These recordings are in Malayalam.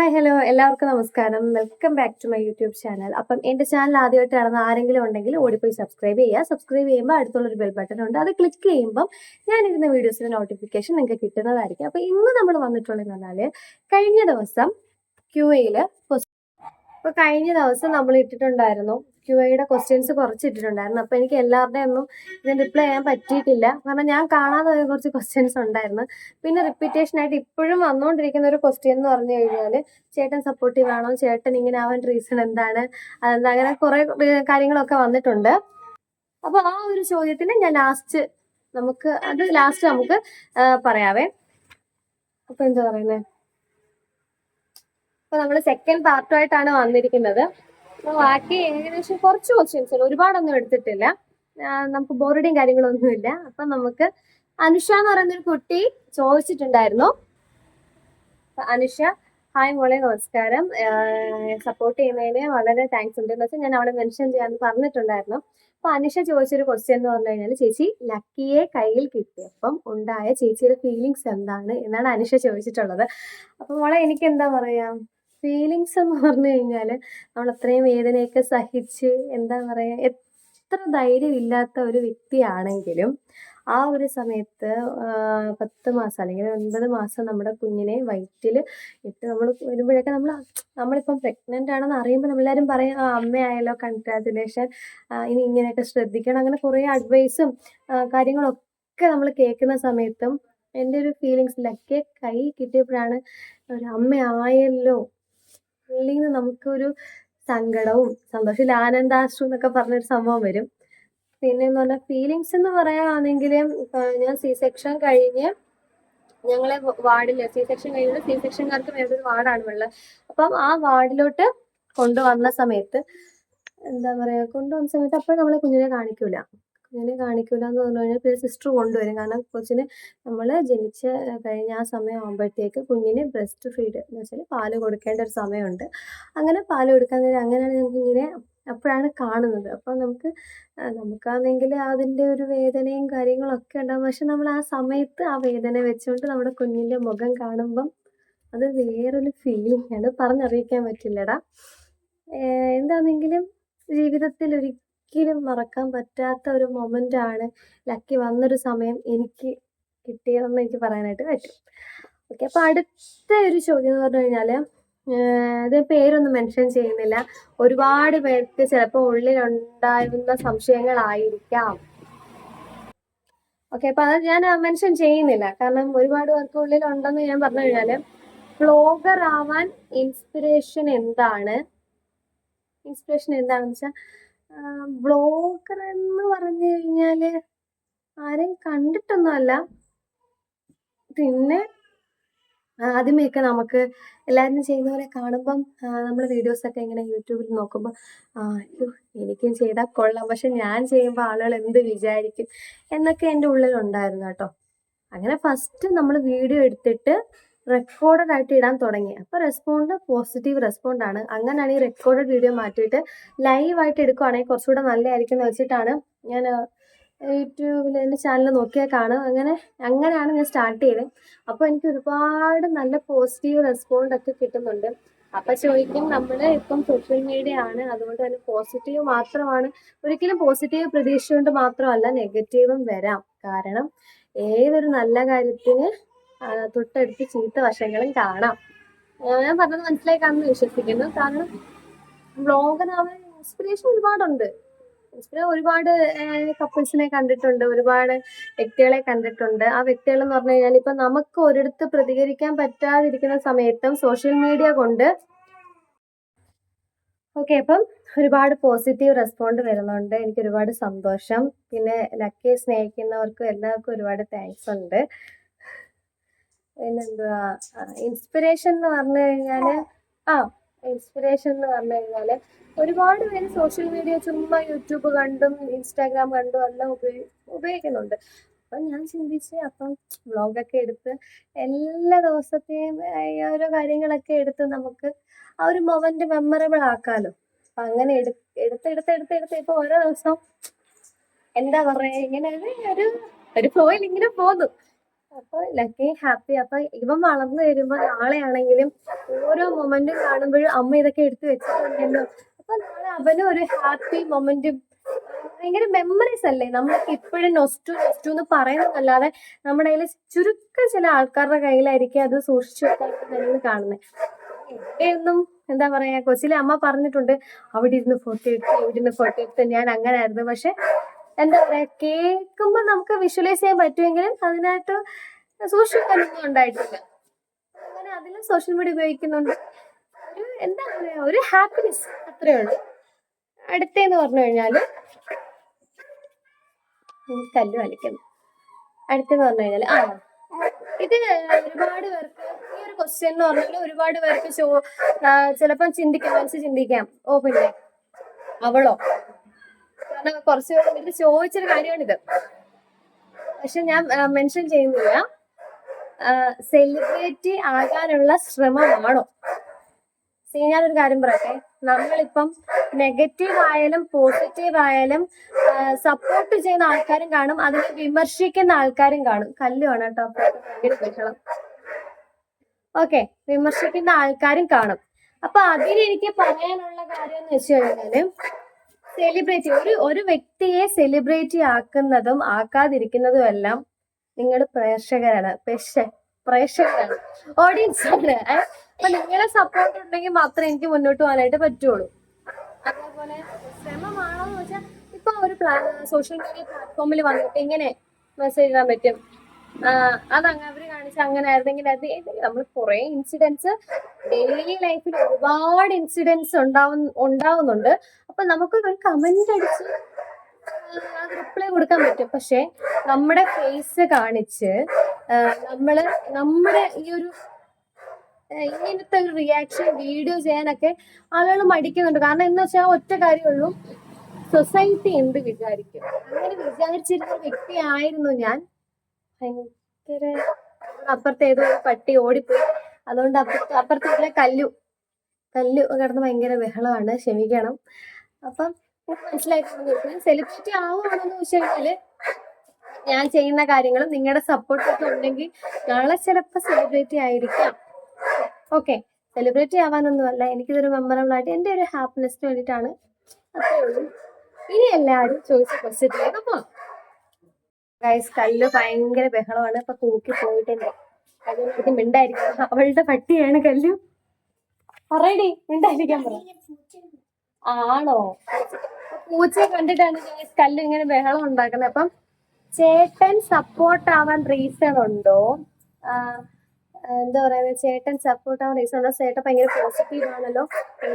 ഹായ് ഹലോ എല്ലാവർക്കും നമസ്കാരം. Welcome back to my YouTube channel അപ്പം എന്റെ ചാനൽ ആദ്യമായിട്ട് കാണുന്ന ആരെങ്കിലും ഉണ്ടെങ്കിൽ ഓടിപ്പോയി സബ്സ്ക്രൈബ് ചെയ്യുക. സബ്സ്ക്രൈബ് ചെയ്യുമ്പോൾ അടുത്തുള്ളൊരു ബെൽ ബട്ടൺ ഉണ്ട്. അത് ക്ലിക്ക് ചെയ്യുമ്പം ഞാനിരുന്ന വീഡിയോസിന്റെ നോട്ടിഫിക്കേഷൻ നിങ്ങൾക്ക് കിട്ടുന്നതായിരിക്കും. അപ്പോൾ ഇന്ന് നമ്മൾ വന്നിട്ടുള്ളതെന്ന് പറഞ്ഞാൽ കഴിഞ്ഞ ദിവസം ക്യു എയിൽ അപ്പോൾ കഴിഞ്ഞ ദിവസം നമ്മൾ ഇട്ടിട്ടുണ്ടായിരുന്നു ക്യു ഐയുടെ ക്വസ്റ്റ്യൻസ് കുറച്ച് ഇട്ടിട്ടുണ്ടായിരുന്നു അപ്പോൾ എനിക്ക് എല്ലാവരുടെയും ഒന്നും ഇതിന് റിപ്ലൈ ചെയ്യാൻ പറ്റിയിട്ടില്ല. കാരണം ഞാൻ കാണാതെ കുറച്ച് ക്വസ്റ്റ്യൻസ് ഉണ്ടായിരുന്നു. പിന്നെ റിപ്പീറ്റേഷൻ ആയിട്ട് ഇപ്പോഴും വന്നുകൊണ്ടിരിക്കുന്ന ഒരു ക്വസ്റ്റ്യൻ എന്ന് പറഞ്ഞു കഴിഞ്ഞാൽ ചേട്ടൻ സപ്പോർട്ടീവ് ആണോ? ചേട്ടൻ ഇങ്ങനെ ആവാൻ റീസൺ എന്താണ്? അതെന്താ? അങ്ങനെ കുറെ കാര്യങ്ങളൊക്കെ വന്നിട്ടുണ്ട്. അപ്പോൾ ആ ഒരു ചോദ്യത്തിന് ഞാൻ ലാസ്റ്റ് നമുക്ക് അത് ലാസ്റ്റ് നമുക്ക് പറയാവേ. അപ്പൊ എന്താ പറയുന്നത് അപ്പൊ നമ്മൾ സെക്കൻഡ് പാർട്ടുമായിട്ടാണ് വന്നിരിക്കുന്നത്. ബാക്കി ഏകദേശം കുറച്ച് ക്വസ്റ്റ്യൻസ് ഒരുപാടൊന്നും എടുത്തിട്ടില്ല. നമുക്ക് ബോറടിയും കാര്യങ്ങളൊന്നുമില്ല. അപ്പൊ നമുക്ക് അനുഷ എന്ന് പറയുന്ന ഒരു കുട്ടി ചോദിച്ചിട്ടുണ്ടായിരുന്നു. അനുഷ ഹായ് മോളെ നമസ്കാരം. സപ്പോർട്ട് ചെയ്യുന്നതിന് വളരെ താങ്ക്സ് ഉണ്ട്. എന്ന് വെച്ചാൽ ഞാൻ അവിടെ മെൻഷൻ ചെയ്യാന്ന് പറഞ്ഞിട്ടുണ്ടായിരുന്നു. അപ്പൊ അനുഷ ചോദിച്ചൊരു ക്വസ്റ്റ്യൻ എന്ന് പറഞ്ഞു കഴിഞ്ഞാൽ ചേച്ചി ലക്കിയെ കയ്യിൽ കിട്ടിയപ്പം ഉണ്ടായ ചേച്ചിയുടെ ഫീലിങ്സ് എന്താണ്? എന്നാണ് അനുഷ ചോദിച്ചിട്ടുള്ളത്. അപ്പൊ മോളെ എനിക്ക് എന്താ പറയാ? ഫീലിങ്സ് എന്ന് പറഞ്ഞു കഴിഞ്ഞാൽ നമ്മൾ അത്രയും വേദനയൊക്കെ സഹിച്ച് എന്താ പറയുക എത്ര ധൈര്യമില്ലാത്ത ഒരു വ്യക്തിയാണെങ്കിലും ആ ഒരു സമയത്ത് പത്ത് മാസം അല്ലെങ്കിൽ ഒൻപത് മാസം നമ്മുടെ കുഞ്ഞിനെ വയറ്റിൽ ഇട്ട് നമ്മൾ വരുമ്പോഴൊക്കെ നമ്മൾ നമ്മളിപ്പം പ്രഗ്നന്റ് ആണെന്ന് അറിയുമ്പോൾ നമ്മളെല്ലാവരും പറയും ആ അമ്മയായാലോ കൺഗ്രാജുലേഷൻ ഇനി ഇങ്ങനെയൊക്കെ ശ്രദ്ധിക്കണം. അങ്ങനെ കുറേ അഡ്വൈസും കാര്യങ്ങളൊക്കെ നമ്മൾ കേൾക്കുന്ന സമയത്തും എന്റെ ഒരു ഫീലിങ്സ് കൈ കിട്ടിയപ്പോഴാണ് ഒരു അമ്മയായല്ലോ ഉള്ളിൽ നിന്ന് നമുക്കൊരു സങ്കടവും സന്തോഷത്തിൽ ആനന്ദാശ്രു എന്നൊക്കെ പറഞ്ഞൊരു സംഭവം വരും. പിന്നെ എന്ന് പറഞ്ഞാൽ ഫീലിങ്സ് എന്ന് പറയുകയാണെങ്കിൽ ഞാൻ സി സെക്ഷൻ കഴിഞ്ഞ് ഞങ്ങളെ വാർഡിൽ സി സെക്ഷൻ കഴിഞ്ഞിട്ട് സി സെക്ഷൻകാർക്ക് വേറൊരു വാർഡാണ് ഉള്ളത്. അപ്പം ആ വാർഡിലോട്ട് കൊണ്ടുവന്ന സമയത്ത് എന്താ പറയാ കൊണ്ടുവന്ന സമയത്ത് അപ്പോഴും നമ്മളെ കുഞ്ഞിനെ കാണിക്കൂല. കുഞ്ഞിനെ കാണിക്കൂല എന്ന് പറഞ്ഞു കഴിഞ്ഞാൽ പിന്നെ സിസ്റ്റർ കൊണ്ടുവരും. കാരണം കൊച്ചിന് നമ്മൾ ജനിച്ച കഴിഞ്ഞ ആ സമയം ആകുമ്പോഴത്തേക്ക് കുഞ്ഞിന് ബ്രസ്റ്റ് ഫീഡ് എന്ന് വെച്ചാൽ പാൽ കൊടുക്കേണ്ട ഒരു സമയമുണ്ട്. അങ്ങനെ പാൽ കൊടുക്കാൻ നേരം അങ്ങനെയാണ് ഞാൻ കുഞ്ഞിനെ അപ്പോഴാണ് കാണുന്നത്. അപ്പോൾ നമുക്ക് നമുക്കാണെങ്കിൽ അതിന്റെ ഒരു വേദനയും കാര്യങ്ങളൊക്കെ ഉണ്ടാകും പക്ഷെ നമ്മൾ ആ സമയത്ത് ആ വേദന വെച്ചുകൊണ്ട് നമ്മുടെ കുഞ്ഞിന്റെ മുഖം കാണുമ്പം അത് വേറൊരു ഫീലിംഗ് ആണ്. പറഞ്ഞറിയിക്കാൻ പറ്റില്ലടാ. എന്താണെങ്കിലും ജീവിതത്തിൽ ഒരിക്കലും മറക്കാൻ പറ്റാത്ത ഒരു മൊമെന്റ് ആണ് ലക്കി വന്നൊരു സമയം എനിക്ക് കിട്ടിയതെന്ന് എനിക്ക് പറയാനായിട്ട് പറ്റും. ഓക്കെ അപ്പോൾ അടുത്ത ഒരു ചോദ്യം എന്ന് പറഞ്ഞു കഴിഞ്ഞാൽ ഇത് പേരൊന്നും മെൻഷൻ ചെയ്യുന്നില്ല. ഒരുപാട് പേർക്ക് ചിലപ്പോൾ ഉള്ളിലുണ്ടായിരുന്ന സംശയങ്ങളായിരിക്കാം. ഓക്കെ അപ്പൊ അത് ഞാൻ മെൻഷൻ ചെയ്യുന്നില്ല. കാരണം ഒരുപാട് പേർക്ക് ഉള്ളിലുണ്ടെന്ന് ഞാൻ പറഞ്ഞു കഴിഞ്ഞാൽ ബ്ലോഗർ ആവാൻ ഇൻസ്പിറേഷൻ എന്താണ്? ഇൻസ്പിറേഷൻ എന്താണെന്ന് വെച്ചാൽ വ്ളോഗർ എന്ന് പറഞ്ഞു കഴിഞ്ഞാൽ ആരെയും കണ്ടിട്ടൊന്നുമല്ല. പിന്നെ ആദ്യമേയൊക്കെ നമുക്ക് എല്ലാവരും ചെയ്യുന്നവരെ കാണുമ്പം നമ്മൾ വീഡിയോസൊക്കെ ഇങ്ങനെ യൂട്യൂബിൽ നോക്കുമ്പോൾ അയ്യോ എനിക്കും ചെയ്താൽ കൊള്ളാം. പക്ഷെ ഞാൻ ചെയ്യുമ്പോൾ ആളുകൾ എന്ത് വിചാരിക്കും? എന്നൊക്കെ എന്റെ ഉള്ളിലുണ്ടായിരുന്നു കേട്ടോ. അങ്ങനെ ഫസ്റ്റ് നമ്മൾ വീഡിയോ എടുത്തിട്ട് റെക്കോർഡഡ് ആയിട്ട് ഇടാൻ തുടങ്ങി. അപ്പോൾ റെസ്പോണ്ട് പോസിറ്റീവ് റെസ്പോണ്ട് ആണ്. അങ്ങനെയാണ് ഈ റെക്കോർഡഡ് വീഡിയോ മാറ്റിയിട്ട് ലൈവായിട്ട് എടുക്കുവാണെങ്കിൽ കുറച്ചുകൂടെ നല്ലതായിരിക്കും എന്ന് വെച്ചിട്ടാണ് ഞാൻ യൂട്യൂബിൽ എന്റെ ചാനൽ നോക്കിയാൽ കാണും. അങ്ങനെ അങ്ങനെയാണ് ഞാൻ സ്റ്റാർട്ട് ചെയ്തത്. അപ്പോൾ എനിക്ക് ഒരുപാട് നല്ല പോസിറ്റീവ് റെസ്പോണ്ട് ഒക്കെ കിട്ടുന്നുണ്ട്. അപ്പൊ ചോദിക്കും നമ്മൾ ഇപ്പം സോഷ്യൽ മീഡിയ ആണ്. അതുകൊണ്ട് തന്നെ പോസിറ്റീവ് മാത്രമാണ്. ഒരിക്കലും പോസിറ്റീവ് പ്രതീക്ഷിച്ചുകൊണ്ട് മാത്രമല്ല നെഗറ്റീവും വരാം. കാരണം ഏതൊരു നല്ല കാര്യത്തിന് തൊട്ടടുത്ത് ചീത്ത വശങ്ങളും കാണാം. ഞാൻ പറഞ്ഞത് മനസ്സിലായി കാണുന്നു വിശ്വസിക്കുന്നു. കാരണം ബ്ലോഗറാവാൻ ഇൻസ്പിറേഷൻ ഒരുപാടുണ്ട്. ഇൻസ്പിറേ ഒരുപാട് കപ്പിൾസിനെ കണ്ടിട്ടുണ്ട് ഒരുപാട് വ്യക്തികളെ കണ്ടിട്ടുണ്ട്. ആ വ്യക്തികൾ എന്ന് പറഞ്ഞു കഴിഞ്ഞാൽ ഇപ്പൊ നമുക്ക് ഒരിടത്ത് പ്രതികരിക്കാൻ പറ്റാതിരിക്കുന്ന സമയത്തും സോഷ്യൽ മീഡിയ കൊണ്ട് ഓക്കെ അപ്പം ഒരുപാട് പോസിറ്റീവ് റെസ്പോണ്ട് വരുന്നുണ്ട്. എനിക്ക് ഒരുപാട് സന്തോഷം. പിന്നെ ലക്കിയെ സ്നേഹിക്കുന്നവർക്കും എല്ലാവർക്കും ഒരുപാട് താങ്ക്സ് ഉണ്ട്. പിന്നെന്തുവാ? ഇൻസ്പിറേഷൻ എന്ന് പറഞ്ഞു കഴിഞ്ഞാൽ ആ ഇൻസ്പിറേഷൻ എന്ന് പറഞ്ഞു കഴിഞ്ഞാൽ ഒരുപാട് പേര് സോഷ്യൽ മീഡിയ ചുമ്മാ യൂട്യൂബ് കണ്ടും ഇൻസ്റ്റാഗ്രാം കണ്ടും എല്ലാം ഉപയോഗി ഉപയോഗിക്കുന്നുണ്ട്. അപ്പൊ ഞാൻ ചിന്തിച്ച് അപ്പം വ്ളോഗൊക്കെ എടുത്ത് എല്ലാ ദിവസത്തെയും ഓരോ കാര്യങ്ങളൊക്കെ എടുത്ത് നമുക്ക് ആ ഒരു മൊമെന്റ് മെമ്മറബിൾ ആക്കാലോ. അപ്പൊ അങ്ങനെ എടു എടുത്ത് എടുത്ത് എടുത്ത് എടുത്ത് ഇപ്പൊ ഓരോ ദിവസം എന്താ പറയാ ഇങ്ങനെ ഒരു ഒരു ഫ്ലോയിൽ ഇങ്ങനെ പോന്നു അപ്പൊ ലക്കി ഹാപ്പി. അപ്പൊ ഇവൻ വളർന്നു വരുമ്പോ നാളെയാണെങ്കിലും ഓരോ മൊമെന്റും കാണുമ്പോഴും അമ്മ ഇതൊക്കെ എടുത്തു വെച്ചിട്ടുണ്ടല്ലോ. അപ്പൊ നാളെ അവനും ഒരു ഹാപ്പി മൊമെന്റും ഭയങ്കര മെമ്മറീസ് അല്ലേ? നമ്മളൊക്കെ ഇപ്പോഴും നൊസ്റ്റു നൊസ്റ്റു എന്ന് പറയുന്നതല്ലാതെ നമ്മുടെ കയ്യിൽ ചുരുക്കം ചില ആൾക്കാരുടെ കയ്യിലായിരിക്കും അത് സൂക്ഷിച്ചു വെക്കാൻ കാണുന്നത് എന്നും എന്താ പറയാ കൊച്ചിലെ അമ്മ പറഞ്ഞിട്ടുണ്ട് അവിടെ ഇരുന്ന് ഫോട്ടോ എടുത്ത് ഇവിടെ ഇരുന്ന് ഫോട്ടോ എടുത്ത് ഞാൻ അങ്ങനെ ആയിരുന്നു പക്ഷെ എന്താ പറയാ കേൾക്കുമ്പോ നമുക്ക് വിഷ്വലൈസ് ചെയ്യാൻ പറ്റുമെങ്കിലും അതിനായിട്ട് സൂക്ഷിക്കാനൊന്നും ഉണ്ടായിട്ടില്ല. അങ്ങനെ അതിലും സോഷ്യൽ മീഡിയ ഉപയോഗിക്കുന്നുണ്ട്. ഒരു എന്താ പറയാ ഒരു ഹാപ്പിനെസ് അത്രേ ഉള്ളൂ. അടുത്തേന്ന് പറഞ്ഞു കഴിഞ്ഞാൽ കല്ല് വലിക്കുന്നു. അടുത്തെന്ന് പറഞ്ഞു കഴിഞ്ഞാൽ ആ ഇത് ഒരുപാട് പേർക്ക് ഈ ഒരു ക്വസ്റ്റ്യൻ എന്ന് പറഞ്ഞാൽ ഒരുപാട് പേർക്ക് ചോ ചിലപ്പം ചിന്തിക്കാം മനസ്സ് ചിന്തിക്കാം. ഓ പിന്നെ അവളോ? കാരണം കുറച്ച് പേര് എനിക്ക് ചോദിച്ചൊരു കാര്യമാണിത്. പക്ഷെ ഞാൻ മെൻഷൻ ചെയ്യുന്നില്ല. സെലിബ്രിറ്റി ആകാനുള്ള ശ്രമമാണോ? സീ ഞാനൊരു കാര്യം പറയട്ടെ. നമ്മളിപ്പം നെഗറ്റീവ് ആയാലും പോസിറ്റീവ് ആയാലും സപ്പോർട്ട് ചെയ്യുന്ന ആൾക്കാരും കാണും അതിനെ വിമർശിക്കുന്ന ആൾക്കാരും കാണും. കല്ലുമാണ് കേട്ടോ ബഹളം ഓക്കെ വിമർശിക്കുന്ന ആൾക്കാരും കാണും. അപ്പൊ അതിനെനിക്ക് പറയാനുള്ള കാര്യം എന്ന് വെച്ച് കഴിഞ്ഞാൽ സെലിബ്രിറ്റി ഒരു ഒരു വ്യക്തിയെ സെലിബ്രിറ്റി ആക്കുന്നതും ആക്കാതിരിക്കുന്നതും എല്ലാം നിങ്ങൾ പ്രേക്ഷകരാണ്. പക്ഷേ പ്രേക്ഷകരാണ്. ഓഡിയൻസ് ആണ്? അപ്പൊ നിങ്ങളെ സപ്പോർട്ട് ഉണ്ടെങ്കിൽ മാത്രമേ എനിക്ക് മുന്നോട്ട് പോകാനായിട്ട് പറ്റുള്ളൂ. അതേപോലെ ശ്രമമാണോ എന്ന് വെച്ചാൽ ഇപ്പൊ ഒരു സോഷ്യൽ മീഡിയ പ്ലാറ്റ്ഫോമിൽ വന്നിട്ട് ഇങ്ങനെ മെസ്സേജ് ചെയ്യാൻ പറ്റും. അതങ്ങ് അവർ കാണിച്ച അങ്ങനെ ആയിരുന്നെങ്കിൽ അത് നമ്മൾ കുറെ ഇൻസിഡൻസ് ഡെയിലി ലൈഫിൽ ഒരുപാട് ഇൻസിഡൻസ് ഉണ്ടാവും ഉണ്ടാവുന്നുണ്ട്. അപ്പൊ നമുക്ക് ഒരു കമന്റ് അടിച്ച് റിപ്ലൈ കൊടുക്കാൻ പറ്റും. പക്ഷെ നമ്മുടെ ഫേസ് കാണിച്ച് നമ്മൾ നമ്മുടെ ഈ ഒരു ഇങ്ങനത്തെ ഒരു റിയാക്ഷൻ വീഡിയോ ചെയ്യാനൊക്കെ ആളുകൾ മടിക്കുന്നുണ്ട്. കാരണം എന്ന് വെച്ചാൽ ഒറ്റ കാര്യമുള്ളൂ. സൊസൈറ്റി എന്ത് വിചാരിക്കും? അങ്ങനെ വിചാരിച്ചിരുന്ന ഒരു വ്യക്തിയായിരുന്നു ഞാൻ. ഭയങ്കര അപ്പുറത്തെ ഏതോ ഒരു പട്ടി ഓടിപ്പോയി. അതുകൊണ്ട് അപ്പുറത്ത് അപ്പുറത്തെ കല്ലു കല്ലു കിടന്ന് ഭയങ്കര ബഹളമാണ്. ക്ഷമിക്കണം. അപ്പം മനസ്സിലായിട്ടുണ്ടെങ്കിൽ സെലിബ്രിറ്റി ആവുകയാണെന്ന് കഴിഞ്ഞാൽ ഞാൻ ചെയ്യുന്ന കാര്യങ്ങളും നിങ്ങളുടെ സപ്പോർട്ട് ഒക്കെ ഉണ്ടെങ്കിൽ നാളെ ചിലപ്പോൾ സെലിബ്രിറ്റി ആയിരിക്കാം. ഓക്കെ സെലിബ്രിറ്റി ആവാനൊന്നുമല്ല. എനിക്കിതൊരു മെമ്മറബിൾ ആയിട്ട് എന്റെ ഒരു ഹാപ്പിനെസ്സിന് വേണ്ടിയിട്ടാണ്. അത്രേ ഉള്ളൂ ഇനി എല്ലാവരും ചോദിച്ച ക്വസ്റ്റ്യത്തിലേക്ക് പോകാം കല്ല് ഭയങ്കര ബഹളമാണ്. ഇപ്പൊ കൂക്കി പോയിട്ടുണ്ട്. കല്ലിനടുത്ത് മിണ്ടായിരിക്കും. അവളുടെ പട്ടിയാണ് കല്ലു. പറയടി മിണ്ടായിരിക്കാൻ പറ. ആണോ? പൂച്ചയെ കണ്ടിട്ടാണ് കല്ലു കല്ല് ഇങ്ങനെ ബഹളം ഉണ്ടാക്കുന്നത്. അപ്പം ചേട്ടൻ സപ്പോർട്ട് ആവാൻ റീസൺ ഉണ്ടോ? എന്താ പറയുക ചേട്ടൻ സപ്പോർട്ട് ആവാൻ റീസൺ ഉണ്ടോ? ചേട്ടൻ ഭയങ്കര പോസിറ്റീവ് ആണല്ലോ.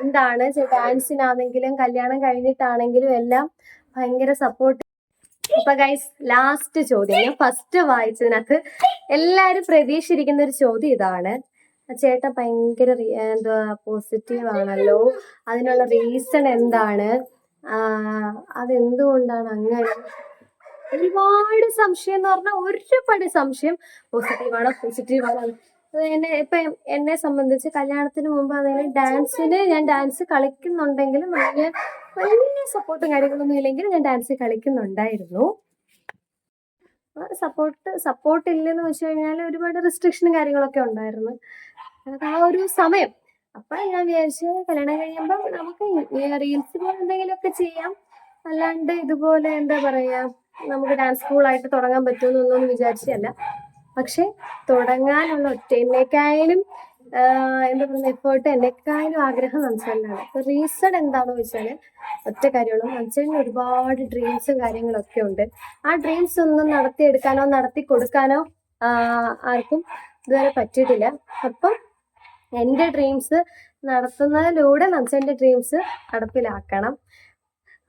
എന്താണ്? ഡാൻസിനാണെങ്കിലും കല്യാണം കഴിഞ്ഞിട്ടാണെങ്കിലും എല്ലാം ഭയങ്കര സപ്പോർട്ട് അപ്പൊ ഗൈസ് ലാസ്റ്റ് ചോദ്യം. ഞാൻ ഫസ്റ്റ് വായിച്ചതിനകത്ത് എല്ലാരും പ്രതീക്ഷിച്ചിരിക്കുന്ന ഒരു ചോദ്യം ഇതാണ്. ചേട്ട ഭയങ്കര എന്താ പോസിറ്റീവ് ആണല്ലോ? അതിനുള്ള റീസൺ എന്താണ്? അതെന്തുകൊണ്ടാണ് അങ്ങനെ? ഒരുപാട് സംശയം എന്ന് പറഞ്ഞാൽ ഒരുപാട് സംശയം. പോസിറ്റീവ് ആണോ പോസിറ്റീവ് ആണോ? അത് എന്നെ ഇപ്പൊ എന്നെ സംബന്ധിച്ച് കല്യാണത്തിന് മുമ്പ് അതായത് ഡാൻസിന് ഞാൻ ഡാൻസ് കളിക്കുന്നുണ്ടെങ്കിലും വലിയ വലിയ സപ്പോർട്ടും കാര്യങ്ങളൊന്നും ഇല്ലെങ്കിൽ ഞാൻ ഡാൻസ് കളിക്കുന്നുണ്ടായിരുന്നു. സപ്പോർട്ട് സപ്പോർട്ട് ഇല്ലെന്ന് വെച്ച് കഴിഞ്ഞാൽ ഒരുപാട് റെസ്ട്രിക്ഷനും കാര്യങ്ങളൊക്കെ ഉണ്ടായിരുന്നു. അതൊക്കെ ആ ഒരു സമയം. അപ്പൊ ഞാൻ വിചാരിച്ചു കല്യാണം കഴിയുമ്പോൾ നമുക്ക് റീൽസ് പോലെ എന്തെങ്കിലുമൊക്കെ ചെയ്യാം. അല്ലാണ്ട് ഇതുപോലെ എന്താ പറയാ നമുക്ക് ഡാൻസ് സ്കൂളായിട്ട് തുടങ്ങാൻ പറ്റുമെന്നൊന്നും വിചാരിച്ചല്ല പക്ഷെ തുടങ്ങാനുള്ള ഒറ്റ എന്നെക്കായാലും എന്താ പറയുക എഫേർട്ട് എന്നെക്കായാലും ആഗ്രഹം മനസ്സിലാണ് അപ്പൊ റീസൺ എന്താണെന്ന് വെച്ചാൽ ഒറ്റ കാര്യമുള്ളൂ. നൻസലിന് ഒരുപാട് ഡ്രീംസും കാര്യങ്ങളൊക്കെ ഉണ്ട്. ആ ഡ്രീംസ് ഒന്നും നടത്തിയെടുക്കാനോ നടത്തി കൊടുക്കാനോ ആർക്കും ഇതുവരെ പറ്റിയിട്ടില്ല. അപ്പം എന്റെ ഡ്രീംസ് നടത്തുന്നതിലൂടെ നൻസലിന്റെ ഡ്രീംസ് നടപ്പിലാക്കണം.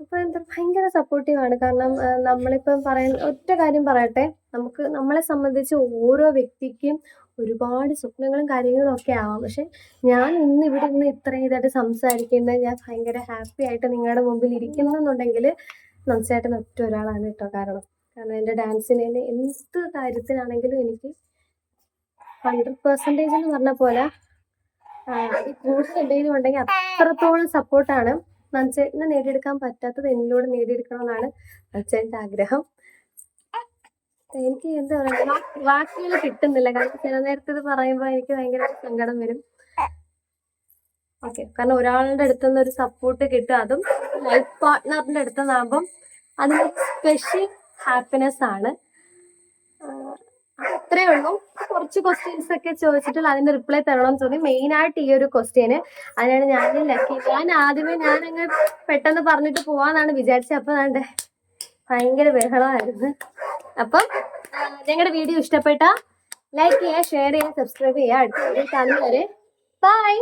അപ്പൊ എന്താ ഭയങ്കര സപ്പോർട്ടീവാണ് കാരണം നമ്മളിപ്പം പറയുന്ന ഒറ്റ കാര്യം പറയട്ടെ. നമുക്ക് നമ്മളെ സംബന്ധിച്ച് ഓരോ വ്യക്തിക്കും ഒരുപാട് സ്വപ്നങ്ങളും കാര്യങ്ങളും ഒക്കെ ആവാം. പക്ഷെ ഞാൻ ഇന്ന് ഇവിടെ ഇന്ന് ഇത്രയും ഇതായിട്ട് സംസാരിക്കുന്നത് ഞാൻ ഭയങ്കര ഹാപ്പി ആയിട്ട് നിങ്ങളുടെ മുമ്പിൽ ഇരിക്കുന്നുണ്ടെങ്കിൽ നൻസേട്ടൻ ഒറ്റ ഒരാളാണ് കേട്ടോ. കാരണം കാരണം എന്റെ ഡാൻസിന് തന്നെ എന്ത് കാര്യത്തിനാണെങ്കിലും എനിക്ക് ഹൺഡ്രഡ് പെർസെന്റേജ് എന്ന് പറഞ്ഞ പോലെ കൂടുതൽ എന്തെങ്കിലും ഉണ്ടെങ്കിൽ അത്രത്തോളം സപ്പോർട്ടാണ് നൻസേട്ടനെ നേടിയെടുക്കാൻ പറ്റാത്തത് എന്നിലൂടെ നേടിയെടുക്കണമെന്നാണ് നൻസേട്ടന്റെ ആഗ്രഹം. എനിക്ക് എന്താ പറയുക വാക്കുകൾ കിട്ടുന്നില്ല. കാരണം ചില നേരത്തെ ഇത് പറയുമ്പോൾ എനിക്ക് ഭയങ്കര സങ്കടം വരും. ഓക്കെ. കാരണം ഒരാളുടെ അടുത്ത് നിന്ന് ഒരു സപ്പോർട്ട് കിട്ടും. അതും ലൈഫ് പാർട്ട്ണറിന്റെ അടുത്ത് നിന്നാകുമ്പം അതിന് സ്പെഷ്യൽ ഹാപ്പിനെസ് ആണ്. അത്രേ ഉള്ളൂ. കുറച്ച് ക്വസ്റ്റ്യൻസ് ഒക്കെ ചോദിച്ചിട്ടുള്ള അതിന്റെ റിപ്ലൈ തരണം എന്ന് തോന്നി. മെയിൻ ആയിട്ട് ഈ ഒരു ക്വസ്റ്റ്യന് അതിനാണ് ഞാൻ ലക്കി ഞാൻ ആദ്യമേ ഞാൻ അങ്ങ് പെട്ടെന്ന് പറഞ്ഞിട്ട് പോവാന്നാണ് വിചാരിച്ചത്. അപ്പൊ അതാണ്ട് ഭയങ്കര ബഹളമായിരുന്നു. അപ്പം ഞങ്ങളുടെ വീഡിയോ ഇഷ്ടപ്പെട്ട ലൈക്ക് ചെയ്യുക ഷെയർ ചെയ്യുക സബ്സ്ക്രൈബ് ചെയ്യുക. അടുത്ത വീഡിയോ ബൈ